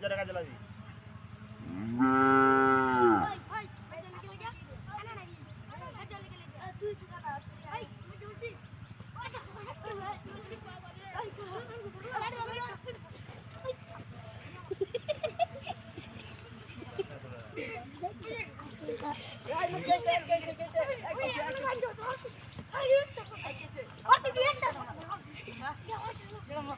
লজ্জারে কাজে লাগি আমার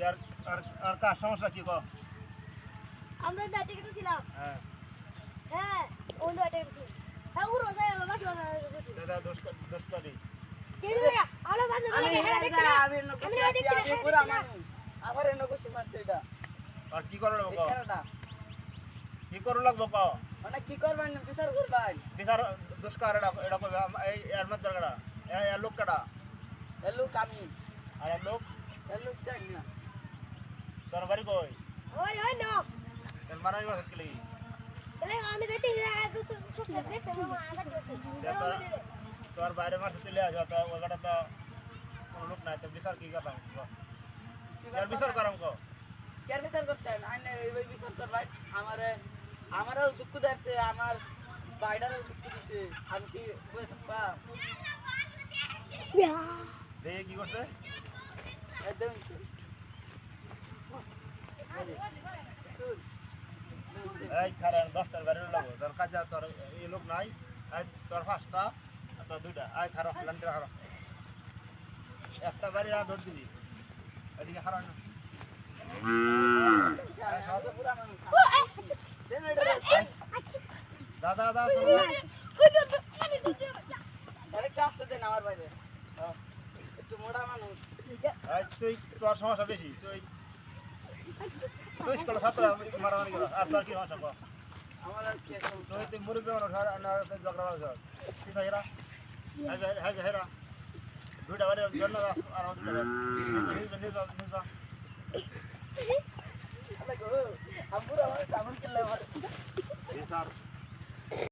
আর আর আর কার সমস্যা কি কো আমরা হ্যাঁ। হ্যাঁ অন্য একটা গেছি। হ্যাঁ উড়ো যায় আমার শোনা দাদা দোষ কর- দোষ আলো হেলা দেখতে না? আমি নকশি আমি দেখতে না আমি পুরা মানুষ। আমার নকশি মারতে এটা। আর কি কি করো লাগবো কো মানে কি করবেন বিচার করবেন বিচার দোষ কার এটা এটা কই এই এর মধ্যে কাটা এই এর লোক কাটা এলু কামি আর এর লোক এলু চাই না তোর বাড়ি কই ওই ওই নো তোর মারাই কথা কি লাগি তাহলে আমি দেখতে তো সুস্থ দেখতে মামা আগা দেখতে তোর বাইরে মারতে চলে আসো তো ওই কাটা তো কোনো লোক নাই তো বিচার কি কথা এর বিচার করাম কো কেন বিচার করতেন আইনে এই বিচার করবেন আমারে আমারও দুঃখ দেখছে আমার বাইডারও দুঃখ দিছে আমি কি বলে থাকবা? দেখে কি করছে? একদম এই খারাপ দশটার গাড়ি লাগবো তোর কাছে তোর এই লোক নাই। তোর পাঁচটা তোর দুইটা। এই খারাপ লান্টি খারাপ একটা বাড়ি আর ধর দিবি। এদিকে খারাপ না পুরা মানুষ দেন এটা দাদা দাদা আরেকটা আসতে দেন আমার বাইরে একটু মোটা মানুষ এই তুই তোর সমস্যা বেশি তুই তুই স্কুলে ছাত্র মারামারি করো আর তোর কি সমস্যা? তুই না তুই ঝগড়া মানুষ তুই হেরা। হ্যাঁ হেরা। দুইটা বাড়ি জন্য আর আমার কিল্লা স্যার